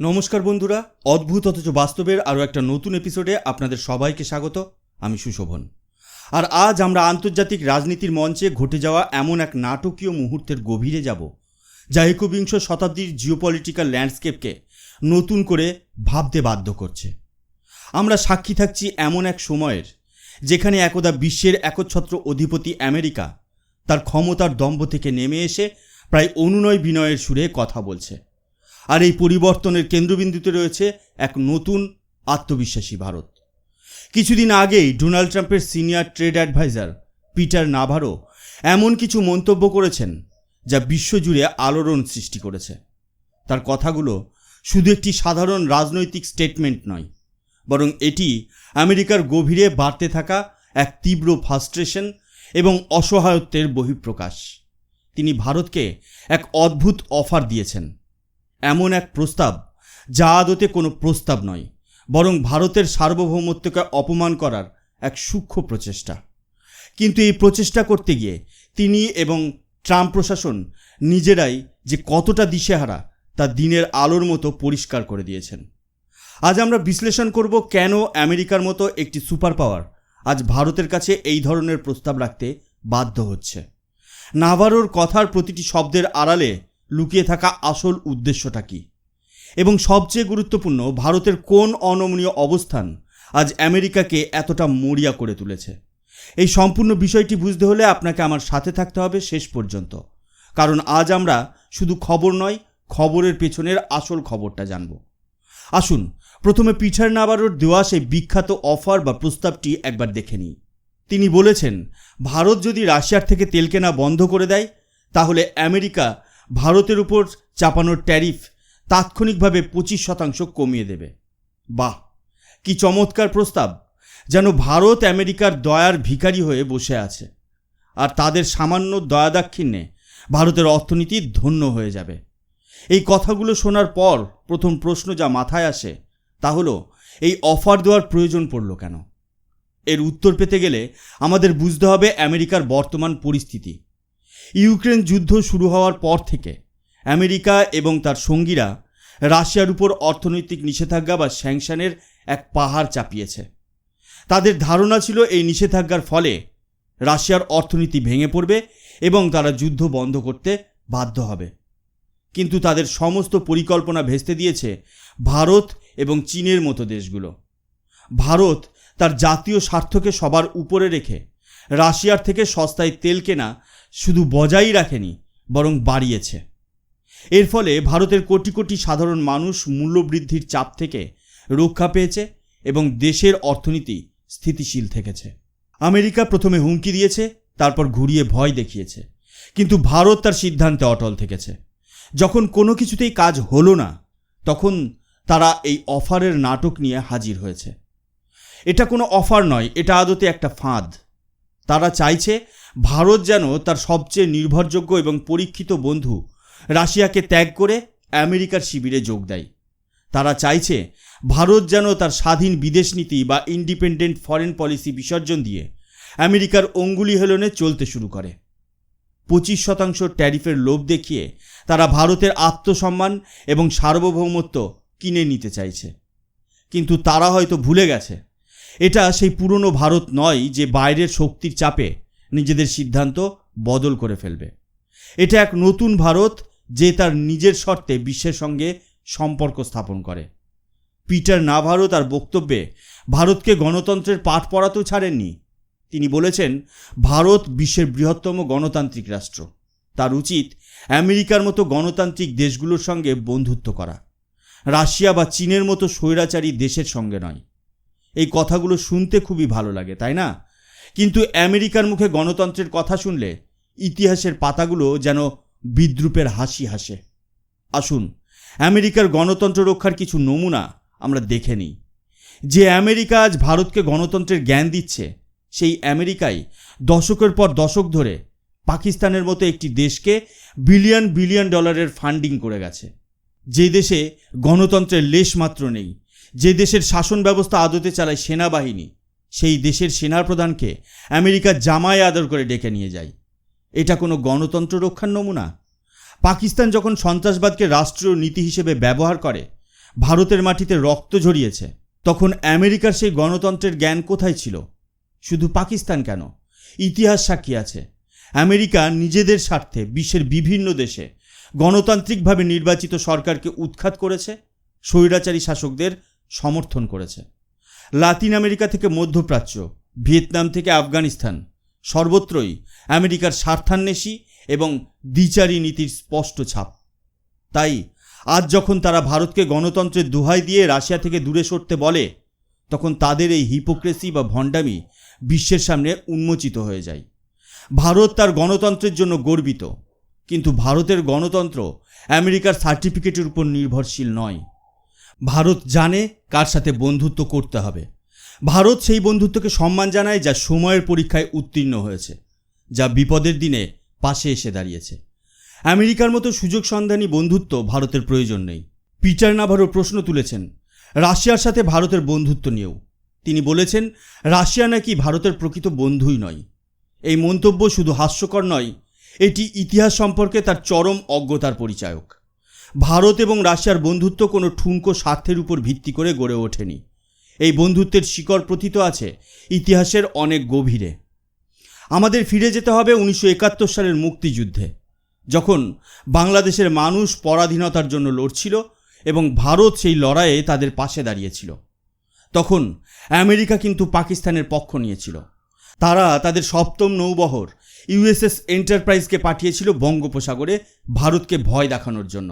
নমস্কার বন্ধুরা, অদ্ভুত অথচ বাস্তবের আরও একটা নতুন এপিসোডে আপনাদের সবাইকে স্বাগত। আমি সুশোভন। আর আজ আমরা আন্তর্জাতিক রাজনীতির মঞ্চে ঘটে যাওয়া এমন এক নাটকীয় মুহূর্তের গভীরে যাব, যা একবিংশ শতাব্দীর জিওপলিটিক্যাল ল্যান্ডস্কেপকে নতুন করে ভাবতে বাধ্য করছে। আমরা সাক্ষী থাকছি এমন এক সময়ের, যেখানে একদা বিশ্বের একচ্ছত্র অধিপতি আমেরিকা তার ক্ষমতার দম্ভ থেকে নেমে এসে প্রায় অনুনয় বিনয়ের সুরে কথা বলছে। আর এই পরিবর্তনের কেন্দ্রবিন্দুতে রয়েছে এক নতুন আত্মবিশ্বাসী ভারত। কিছুদিন আগেই ডোনাল্ড ট্রাম্পের senior trade adviser Peter Navarro এমন কিছু মন্তব্য করেছেন যা বিশ্বজুড়ে আলোড়ন সৃষ্টি করেছে। তার কথাগুলো শুধু একটি সাধারণ রাজনৈতিক স্টেটমেন্ট নয়, বরং এটি আমেরিকার গভীরে বাড়তে থাকা এক তীব্র ফ্রাস্ট্রেশন এবং অসহায়ত্বের বহিঃপ্রকাশ। তিনি ভারতকে এক অদ্ভুত অফার দিয়েছেন। এমন এক প্রস্তাব, যা আদতে কোনো প্রস্তাব নয়, বরং ভারতের সার্বভৌমত্বকে অপমান করার এক সূক্ষ্ম প্রচেষ্টা। কিন্তু এই প্রচেষ্টা করতে গিয়ে তিনি এবং ট্রাম্প প্রশাসন নিজেরাই যে কতটা দিশেহারা, তা দিনের আলোর মতো পরিষ্কার করে দিয়েছেন। আজ আমরা বিশ্লেষণ করব কেন আমেরিকার মতো একটি সুপার পাওয়ার আজ ভারতের কাছে এই ধরনের প্রস্তাব রাখতে বাধ্য হচ্ছে। নাভারোর কথার প্রতিটি শব্দের আড়ালে লুকিয়ে থাকা আসল উদ্দেশ্যটা কি? এবং সবচেয়ে গুরুত্বপূর্ণ, ভারতের কোন অনমনীয় অবস্থান আজ আমেরিকাকে এতটা মরিয়া করে তুলেছে? এই সম্পূর্ণ বিষয়টি বুঝতে হলে আপনাকে আমার সাথে থাকতে হবে শেষ পর্যন্ত। কারণ আজ আমরা শুধু খবর নয়, খবরের পেছনের আসল খবরটা জানব। আসুন, প্রথমে পিঠার নাবারোর দেওয়া সেই বিখ্যাত অফার বা প্রস্তাবটি একবার দেখে নিই। তিনি বলেছেন, ভারত যদি রাশিয়ার থেকে তেল কেনা বন্ধ করে দেয়, তাহলে আমেরিকা ভারতের উপর চাপানোর ট্যারিফ তাৎক্ষণিকভাবে পঁচিশ শতাংশ কমিয়ে দেবে। বাহ, কি চমৎকার প্রস্তাব, যেন ভারত আমেরিকার দয়ার ভিখারি হয়ে বসে আছে। আর তাদের সামান্য দয়াদাক্ষিণ্যে ভারতের অর্থনীতি ধন্য হয়ে যাবে। এই কথাগুলো শোনার পর প্রথম প্রশ্ন যা মাথায় আসে, তা হলো, এই অফার দেওয়ার প্রয়োজন পড়ল কেন? এর উত্তর পেতে গেলে আমাদের বুঝতে হবে আমেরিকার বর্তমান পরিস্থিতি। ইউক্রেন যুদ্ধ শুরু হওয়ার পর থেকে আমেরিকা এবং তার সঙ্গীরা রাশিয়ার উপর অর্থনৈতিক নিষেধাজ্ঞা বা স্যাংশনের এক পাহাড় চাপিয়েছে। তাদের ধারণা ছিল এই নিষেধাজ্ঞার ফলে রাশিয়ার অর্থনীতি ভেঙে পড়বে এবং তারা যুদ্ধ বন্ধ করতে বাধ্য হবে। কিন্তু তাদের সমস্ত পরিকল্পনা ভেস্তে দিয়েছে ভারত এবং চীনের মতো দেশগুলো। ভারত তার জাতীয় স্বার্থকে সবার উপরে রেখে রাশিয়ার থেকে সস্তায় তেল কেনা শুধু বজায়ই রাখেনি, বরং বাড়িয়েছে। এর ফলে ভারতের কোটি কোটি সাধারণ মানুষ মূল্যবৃদ্ধির চাপ থেকে রক্ষা পেয়েছে এবং দেশের অর্থনীতি স্থিতিশীল থেকেছে। আমেরিকা প্রথমে হুমকি দিয়েছে, তারপর ঘুরিয়ে ভয় দেখিয়েছে। কিন্তু ভারত তার সিদ্ধান্তে অটল থেকেছে। যখন কোনো কিছুতেই কাজ হলো না, তখন তারা এই অফারের নাটক নিয়ে হাজির হয়েছে। এটা কোনো অফার নয়, এটা আদতে একটা ফাঁদ। তারা চাইছে ভারত যেন তার সবচেয়ে নির্ভরযোগ্য এবং পরীক্ষিত বন্ধু। রাশিয়াকে ত্যাগ করে আমেরিকার শিবিরে যোগ দেয়। তারা চাইছে ভারত যেন তার স্বাধীন বিদেশ নীতি বা ইন্ডিপেন্ডেন্ট ফরেন পলিসি বিসর্জন দিয়ে আমেরিকার অঙ্গুলি হেলনে চলতে শুরু করে। পঁচিশ শতাংশ ট্যারিফের লোভ দেখিয়ে তারা ভারতের আত্মসম্মান এবং সার্বভৌমত্ব কিনে নিতে চাইছে। কিন্তু তারা হয়তো ভুলে গেছে। এটা সেই পুরনো ভারত নয় যে বাইরের শক্তির চাপে নিজেদের সিদ্ধান্ত বদল করে ফেলবে। এটা এক নতুন ভারত যে তার নিজের শর্তে বিশ্বের সঙ্গে সম্পর্ক স্থাপন করে। পিটার নাভারো তার বক্তব্যে, ভারতকে গণতন্ত্রের পাঠ পড়াতেও ছাড়েননি। তিনি বলেছেন, ভারত বিশ্বের বৃহত্তম গণতান্ত্রিক রাষ্ট্র। তার উচিত আমেরিকার মতো গণতান্ত্রিক দেশগুলোর সঙ্গে বন্ধুত্ব করা। রাশিয়া বা চীনের মতো স্বৈরাচারী দেশের সঙ্গে নয়। এই কথাগুলো শুনতে খুবই ভালো লাগে, তাই না? কিন্তু আমেরিকার মুখে গণতন্ত্রের কথা শুনলে ইতিহাসের পাতাগুলো যেন বিদ্রুপের হাসি হাসে। আসুন, আমেরিকার গণতন্ত্র রক্ষার কিছু নমুনা আমরা দেখে নিই। যে আমেরিকা আজ ভারতকে গণতন্ত্রের জ্ঞান দিচ্ছে, সেই আমেরিকাই দশকের পর দশক ধরে পাকিস্তানের মতো একটি দেশকে বিলিয়ন বিলিয়ন ডলারের ফান্ডিং করে গেছে। যে দেশে গণতন্ত্রের লেশ মাত্র নেই, যে দেশের শাসন ব্যবস্থা আদতে চালায় সেনাবাহিনী সেই দেশের সেনাপ্রধানকে আমেরিকা জামায় আদর করে ডেকে নিয়ে যায়। এটা কোনো গণতন্ত্র রক্ষার নমুনা? পাকিস্তান যখন সন্ত্রাসবাদকে রাষ্ট্রীয় নীতি হিসেবে ব্যবহার করে, ভারতের মাটিতে রক্ত ঝরিয়েছে, তখন আমেরিকার সেই গণতন্ত্রের জ্ঞান কোথায় ছিল? শুধু পাকিস্তান কেন? ইতিহাস সাক্ষী আছে। আমেরিকা নিজেদের স্বার্থে বিশ্বের বিভিন্ন দেশে গণতান্ত্রিকভাবে নির্বাচিত সরকারকে উৎখাত করেছে, স্বৈরাচারী শাসকদের সমর্থন করেছে। লাতিন আমেরিকা থেকে মধ্যপ্রাচ্য, ভিয়েতনাম থেকে আফগানিস্তান, সর্বত্রই আমেরিকার স্বার্থান্বেষী এবং দ্বিচারী নীতির স্পষ্ট ছাপ। তাই, আজ যখন তারা ভারতকে গণতন্ত্রের দোহাই দিয়ে রাশিয়া থেকে দূরে সরতে বলে, তখন তাদের এই হিপোক্রেসি বা ভণ্ডামি বিশ্বের সামনে উন্মোচিত হয়ে যায়। ভারত তার গণতন্ত্রের জন্য গর্বিত, কিন্তু ভারতের গণতন্ত্র আমেরিকার সার্টিফিকেটের উপর নির্ভরশীল নয়। ভারত জানে কার সাথে বন্ধুত্ব করতে হবে। ভারত সেই বন্ধুত্বকে সম্মান জানায় যা সময়ের পরীক্ষায় উত্তীর্ণ হয়েছে, যা বিপদের দিনে পাশে এসে দাঁড়িয়েছে। আমেরিকার মতো সুযোগ সন্ধানী বন্ধুত্ব ভারতের প্রয়োজন নেই। পিটার নাভারো প্রশ্ন তুলেছেন, রাশিয়ার সাথে ভারতের বন্ধুত্ব নিয়েও। তিনি বলেছেন, রাশিয়া নাকি ভারতের প্রকৃত বন্ধুই নয়। এই মন্তব্য শুধু হাস্যকর নয়, এটি ইতিহাস সম্পর্কে তার চরম অজ্ঞতার পরিচায়ক। ভারত এবং রাশিয়ার বন্ধুত্ব কোনো ঠুনকো স্বার্থের উপর ভিত্তি করে গড়ে ওঠেনি। এই বন্ধুত্বের শিকড় প্রথিত আছে ইতিহাসের অনেক গভীরে। আমাদের ফিরে যেতে হবে উনিশশো একাত্তর সালের মুক্তিযুদ্ধে, যখন বাংলাদেশের মানুষ পরাধীনতার জন্য লড়ছিল এবং ভারত সেই লড়াইয়ে তাদের পাশে দাঁড়িয়েছিল। তখন আমেরিকা কিন্তু পাকিস্তানের পক্ষ নিয়েছিল। তারা তাদের সপ্তম নৌবহর ইউএসএস এন্টারপ্রাইজকে পাঠিয়েছিল বঙ্গোপসাগরে ভারতকে ভয় দেখানোর জন্য।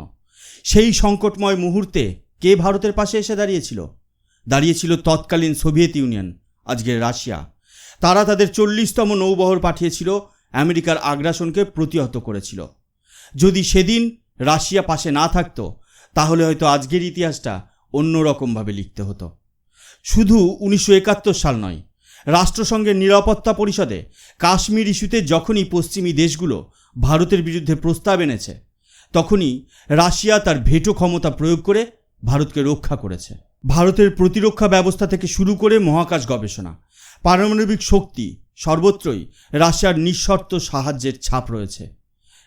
সেই সংকটময় মুহূর্তে কে ভারতের পাশে এসে দাঁড়িয়েছিল? দাঁড়িয়েছিল তৎকালীন সোভিয়েত ইউনিয়ন আজকের রাশিয়া। তারা তাদের চল্লিশতম নৌবহর পাঠিয়েছিল, আমেরিকার আগ্রাসনকে প্রতিহত করেছিল। যদি সেদিন রাশিয়া পাশে না থাকতো, তাহলে হয়তো আজকের ইতিহাসটা অন্যরকমভাবে লিখতে হতো। শুধু উনিশশো একাত্তর সাল নয়, রাষ্ট্রসংঘের নিরাপত্তা পরিষদে কাশ্মীর ইস্যুতে যখনই পশ্চিমী দেশগুলো ভারতের বিরুদ্ধে প্রস্তাব এনেছে তখনই রাশিয়া তার ভেটো ক্ষমতা প্রয়োগ করে ভারতকে রক্ষা করেছে। ভারতের প্রতিরক্ষা ব্যবস্থা থেকে শুরু করে মহাকাশ গবেষণা, পারমাণবিক শক্তি সর্বত্রই রাশিয়ার নিঃশর্ত সাহায্যের ছাপ রয়েছে।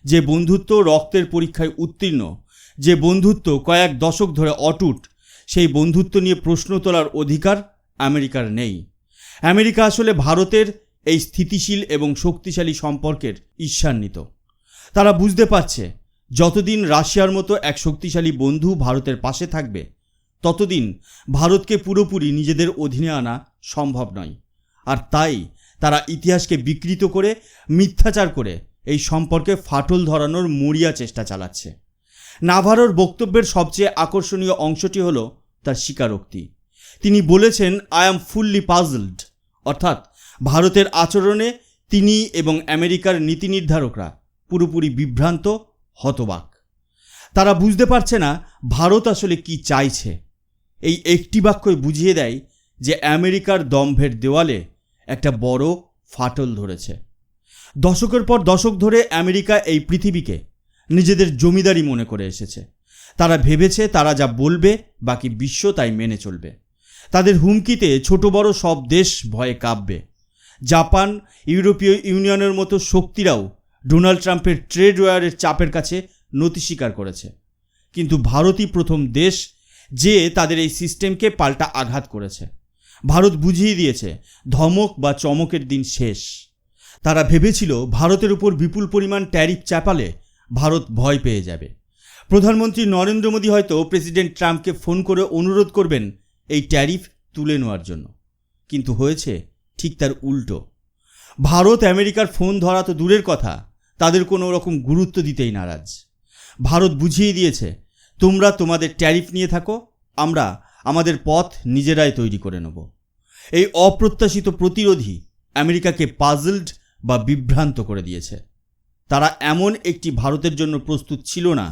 যে বন্ধুত্ব রক্তের পরীক্ষায় উত্তীর্ণ, যে বন্ধুত্ব কয়েক দশক ধরে অটুট, সেই বন্ধুত্ব নিয়ে প্রশ্ন তোলার অধিকার আমেরিকার নেই। আমেরিকা আসলে ভারতের এই স্থিতিশীল এবং শক্তিশালী সম্পর্কের ঈর্ষান্বিত। তারা বুঝতে পারছে যতদিন রাশিয়ার মতো এক শক্তিশালী বন্ধু ভারতের পাশে থাকবে, ততদিন ভারতকে পুরোপুরি নিজেদের অধীনে আনা সম্ভব নয়। আর তাই তারা ইতিহাসকে বিকৃত করে, মিথ্যাচার করে এই সম্পর্কে ফাটল ধরানোর মরিয়া চেষ্টা চালাচ্ছে। নাভারোর বক্তব্যের সবচেয়ে আকর্ষণীয় অংশটি হল তার স্বীকারোক্তি। তিনি বলেছেন আই অ্যাম ফুললি পাজলড অর্থাৎ ভারতের আচরণে তিনি এবং আমেরিকার নীতি নির্ধারকরা পুরোপুরি বিভ্রান্ত হতবাক। তারা বুঝতে পারছে না ভারত আসলে কি চাইছে। এই একটি বাক্যই বুঝিয়ে দেয় যে আমেরিকার দম্ভের দেওয়ালে একটা বড় ফাটল ধরেছে। দশকের পর দশক ধরে আমেরিকা এই পৃথিবীকে নিজেদের জমিদারি মনে করে এসেছে। তারা ভেবেছে তারা যা বলবে বাকি বিশ্ব তাই মেনে চলবে। তাদের হুমকিতে ছোট বড় সব দেশ ভয়ে কাঁপবে। জাপান, ইউরোপীয় ইউনিয়নের মতো শক্তিরাও ডোনাল্ড ট্রাম্পের ট্রেড ওয়ারের চাপের কাছে নতি স্বীকার করেছে। কিন্তু ভারতই প্রথম দেশ যে তাদের এই সিস্টেমকে পাল্টা আঘাত করেছে। ভারত বুঝিয়ে দিয়েছে, ধমক বা চমকের দিন শেষ। তারা ভেবেছিল ভারতের উপর বিপুল পরিমাণ ট্যারিফ চাপালে ভারত ভয় পেয়ে যাবে। প্রধানমন্ত্রী নরেন্দ্র মোদী হয়তো প্রেসিডেন্ট ট্রাম্পকে ফোন করে অনুরোধ করবেন এই ট্যারিফ তুলে নেওয়ার জন্য। কিন্তু হয়েছে ঠিক তার উল্টো। ভারত আমেরিকার ফোন ধরা তো দূরের কথা। তাদের কোনো রকম গুরুত্ব দিতেই নারাজ। ভারত বুঝিয়ে দিয়েছে, তোমরা তোমাদের ট্যারিফ নিয়ে থাকো, আমরা আমাদের পথ নিজেরাই তৈরি করে নেব। এই অপ্রত্যাশিত প্রতিরোধী আমেরিকাকে পাজলড বা বিভ্রান্ত করে দিয়েছে। তারা এমন একটি ভারতের জন্য প্রস্তুত ছিল না,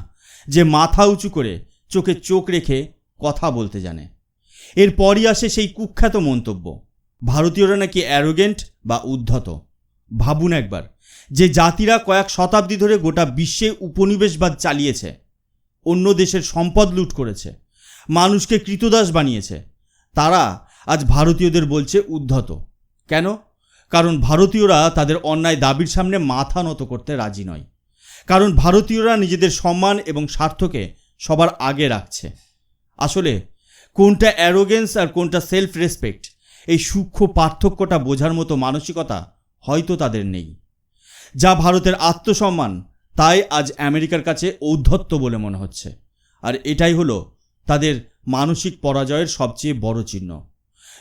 যে মাথা উঁচু করে চোখে চোখ রেখে কথা বলতে জানে। এরপরই আসে সেই কুখ্যাত মন্তব্য, ভারতীয়রা নাকি অ্যারোগেন্ট বা উদ্ধত? ভাবুন একবার। যে জাতিরা কয়েক শতাব্দী ধরে গোটা বিশ্বে উপনিবেশবাদ চালিয়েছে, অন্য দেশের সম্পদ লুট করেছে, মানুষকে কৃতদাস বানিয়েছে, তারা আজ ভারতীয়দের বলছে উদ্ধত। কেন? কারণ ভারতীয়রা তাদের অন্যায় দাবির সামনে মাথা নত করতে রাজি নয়। কারণ ভারতীয়রা নিজেদের সম্মান এবং স্বার্থকে সবার আগে রাখছে। আসলে কোনটা অ্যারোগেন্স আর কোনটা সেলফ রেসপেক্ট এই সূক্ষ্ম পার্থক্যটা বোঝার মতো মানসিকতা হয়তো তাদের নেই। যা ভারতের আত্মসম্মান, তাই আজ আমেরিকার কাছে ঔদ্ধত্য বলে মনে হচ্ছে। আর এটাই হলো তাদের মানসিক পরাজয়ের সবচেয়ে বড় চিহ্ন।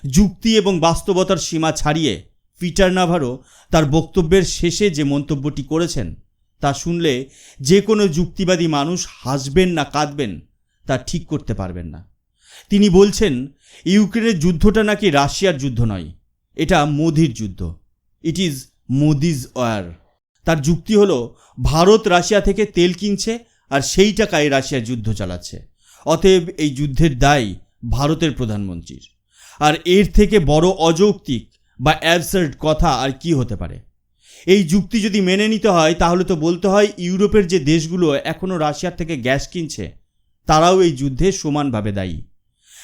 যুক্তি এবং বাস্তবতার সীমা ছাড়িয়ে পিটার নাভারো তার বক্তব্যের শেষে যে মন্তব্যটি করেছেন, তা শুনলে যে কোনো যুক্তিবাদী মানুষ হাসবেন না কাঁদবেন, তা ঠিক করতে পারবেন না। তিনি বলছেন, ইউক্রেনের যুদ্ধটা নাকি রাশিয়ার যুদ্ধ নয়, এটা মোদির যুদ্ধ। ইট ইজ মোদিজ ওয়ার তার যুক্তি হলো, ভারত রাশিয়া থেকে তেল কিনছে আর সেই টাকায় রাশিয়া যুদ্ধ চালাচ্ছে। অতএব এই যুদ্ধের দায় ভারতের প্রধানমন্ত্রীর। আর এর থেকে বড় অযৌক্তিক বা অ্যাবসার্ড কথা আর কি হতে পারে? এই যুক্তি যদি মেনে নিতে হয়, তাহলে তো বলতে হয় ইউরোপের যে দেশগুলো এখনও রাশিয়ার থেকে গ্যাস কিনছে, তারাও এই যুদ্ধে সমানভাবে দায়ী।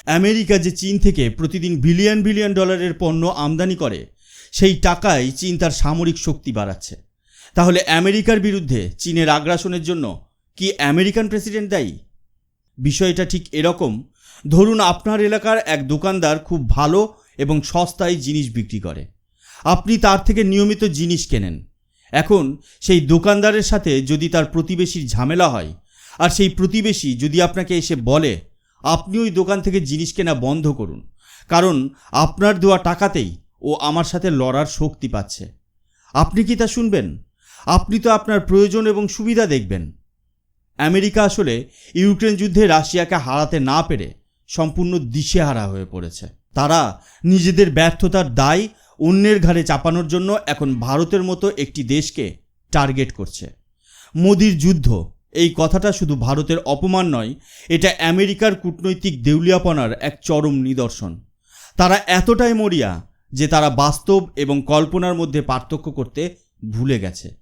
আমেরিকা যে চীন থেকে প্রতিদিন বিলিয়ন বিলিয়ন ডলারের পণ্য আমদানি করে, সেই টাকায় চীন তার সামরিক শক্তি বাড়াচ্ছে। তাহলে আমেরিকার বিরুদ্ধে চীনের আগ্রাসনের জন্য কি আমেরিকান প্রেসিডেন্ট দায়ী? বিষয়টা ঠিক এরকম, ধরুন আপনার এলাকার এক দোকানদার খুব ভালো এবং সস্তায় জিনিস বিক্রি করে। আপনি তার থেকে নিয়মিত জিনিস কেনেন। এখন সেই দোকানদারের সাথে যদি তার প্রতিবেশীর ঝামেলা হয়, আর সেই প্রতিবেশী যদি আপনাকে এসে বলে, আপনি ওই দোকান থেকে জিনিস কেনা বন্ধ করুন, কারণ আপনার দেওয়া টাকাতেই ও আমার সাথে লড়ার শক্তি পাচ্ছে। আপনি কি তা শুনবেন? আপনি তো আপনার প্রয়োজন এবং সুবিধা দেখবেন। আমেরিকা আসলে ইউক্রেন যুদ্ধে রাশিয়াকে হারাতে না পেরে সম্পূর্ণ দিশেহারা হয়ে পড়েছে। তারা নিজেদের ব্যর্থতার দায় অন্যের ঘাড়ে চাপানোর জন্য এখন ভারতের মতো একটি দেশকে টার্গেট করছে। মোদির যুদ্ধ, এই কথাটা শুধু ভারতের অপমান নয়, এটা আমেরিকার কূটনৈতিক দেউলিয়াপনার এক চরম নিদর্শন। তারা এতটাই মরিয়া যে তারা বাস্তব এবং কল্পনার মধ্যে পার্থক্য করতে ভুলে গেছে।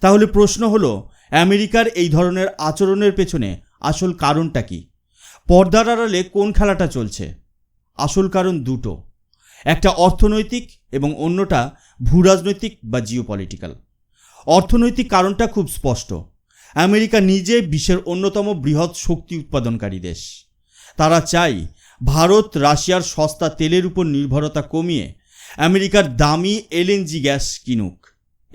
তাহলে প্রশ্ন হলো, আমেরিকার এই ধরনের আচরণের পেছনে আসল কারণটা কি? পর্দার আড়ালে কোন খেলাটা চলছে? আসল কারণ দুটো। একটা অর্থনৈতিক এবং অন্যটা ভূরাজনৈতিক বা জিওপলিটিক্যাল। অর্থনৈতিক কারণটা খুব স্পষ্ট। আমেরিকা নিজে বিশ্বের অন্যতম বৃহৎ শক্তি উৎপাদনকারী দেশ। তারা চাই ভারত রাশিয়ার সস্তা তেলের উপর নির্ভরতা কমিয়ে আমেরিকার দামি এলএনজি গ্যাস কিনুক।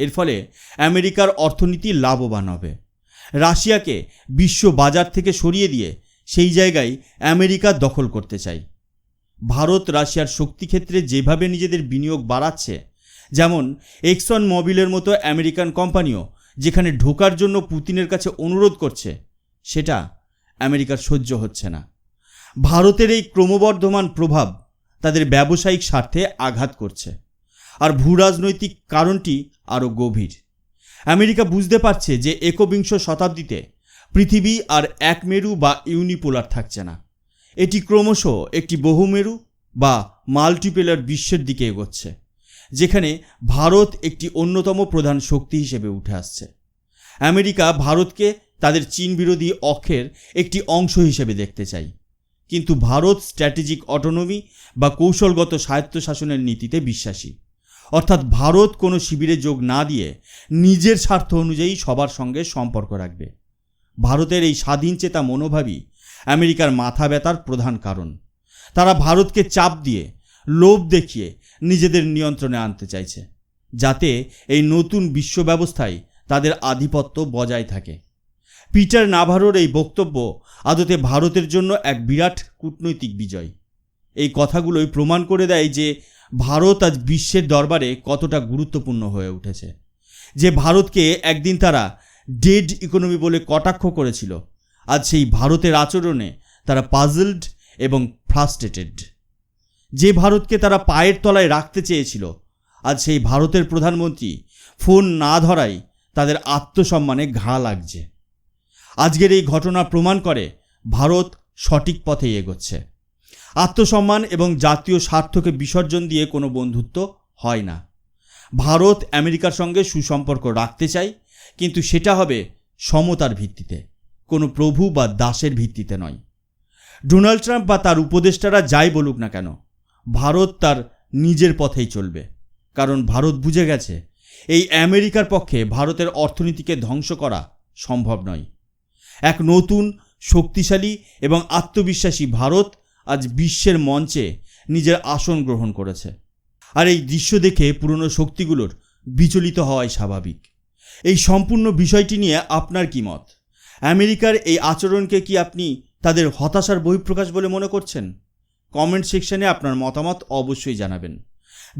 এর ফলে আমেরিকার অর্থনীতি লাভবান হবে। রাশিয়াকে বিশ্ব বাজার থেকে সরিয়ে দিয়ে সেই জায়গায় আমেরিকা দখল করতে চাই। ভারত রাশিয়ার শক্তিক্ষেত্রে যেভাবে নিজেদের বিনিয়োগ বাড়াচ্ছে, যেমন এক্সন মবিলের মতো আমেরিকান কোম্পানিও যেখানে ঢোকার জন্য পুতিনের কাছে অনুরোধ করছে, সেটা আমেরিকার সহ্য হচ্ছে না। ভারতের এই ক্রমবর্ধমান প্রভাব তাদের ব্যবসায়িক স্বার্থে আঘাত করছে। আর ভূরাজনৈতিক কারণটি আরও গভীর। আমেরিকা বুঝতে পারছে যে একবিংশ শতাব্দীতে পৃথিবী আর এক মেরু বা ইউনিপোলার থাকছে না। এটি ক্রমশ একটি বহুমেরু বা মাল্টিপেলার বিশ্বের দিকে এগোচ্ছে, যেখানে ভারত একটি অন্যতম প্রধান শক্তি হিসেবে উঠে আসছে। আমেরিকা ভারতকে তাদের চীন বিরোধী অক্ষের একটি অংশ হিসেবে দেখতে চাই, কিন্তু ভারত স্ট্র্যাটেজিক অটোনমি বা কৌশলগত স্বায়ত্তশাসনের নীতিতে বিশ্বাসী। অর্থাৎ ভারত কোনো শিবিরে যোগ না দিয়ে নিজের স্বার্থ অনুযায়ী সবার সঙ্গে সম্পর্ক রাখবে। ভারতের এই স্বাধীন চেতা মনোভাবই আমেরিকার মাথা ব্যথার প্রধান কারণ। তারা ভারতকে চাপ দিয়ে, লোভ দেখিয়ে নিজেদের নিয়ন্ত্রণে আনতে চাইছে, যাতে এই নতুন বিশ্ব ব্যবস্থায় তাদের আধিপত্য বজায় থাকে। পিটার নাভারোর এই বক্তব্য আদতে ভারতের জন্য এক বিরাট কূটনৈতিক বিজয়। এই কথাগুলোই প্রমাণ করে দেয় যে ভারত আজ বিশ্বের দরবারে কতটা গুরুত্বপূর্ণ হয়ে উঠেছে। যে ভারতকে একদিন তারা ডেড ইকোনমি বলে কটাক্ষ করেছিল, আজ সেই ভারতের আচরণে তারা পাজলড এবং ফ্রাস্ট্রেটেড। যে ভারতকে তারা পায়ের তলায় রাখতে চেয়েছিল, আজ সেই ভারতের প্রধানমন্ত্রী ফোন না ধরাই তাদের আত্মসম্মানে ঘা লাগছে। আজকের এই ঘটনা প্রমাণ করে ভারত সঠিক পথেই এগোচ্ছে। আত্মসম্মান এবং জাতীয় স্বার্থকে বিসর্জন দিয়ে কোনো বন্ধুত্ব হয় না। ভারত আমেরিকার সঙ্গে সুসম্পর্ক রাখতে চাই, কিন্তু সেটা হবে সমতার ভিত্তিতে, কোনো প্রভু বা দাসের ভিত্তিতে নয়। ডোনাল্ড ট্রাম্প বা তার উপদেষ্টারা যাই বলুক না কেন, ভারত তার নিজের পথেই চলবে। কারণ ভারত বুঝে গেছে, এই আমেরিকার পক্ষে ভারতের অর্থনীতিকে ধ্বংস করা সম্ভব নয়। এক নতুন, শক্তিশালী এবং আত্মবিশ্বাসী ভারত আজ বিশ্বের মঞ্চে নিজের আসন গ্রহণ করেছে। আর এই দৃশ্য দেখে পুরনো শক্তিগুলোর বিচলিত হওয়াই স্বাভাবিক। এই সম্পূর্ণ বিষয়টি নিয়ে আপনার কি মত? আমেরিকার এই আচরণকে কি আপনি তাদের হতাশার বহিঃপ্রকাশ বলে মনে করছেন? কমেন্ট সেকশনে আপনার মতামত অবশ্যই জানাবেন।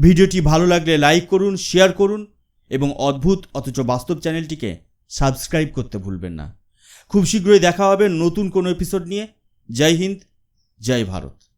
ভিডিওটি ভালো লাগলে লাইক করুন, শেয়ার করুন এবং অদ্ভুত অথচ বাস্তব চ্যানেলটিকে সাবস্ক্রাইব করতে ভুলবেন না। খুব শীঘ্রই দেখা হবে নতুন কোনো এপিসোড নিয়ে। জয় হিন্দ। জয় ভারত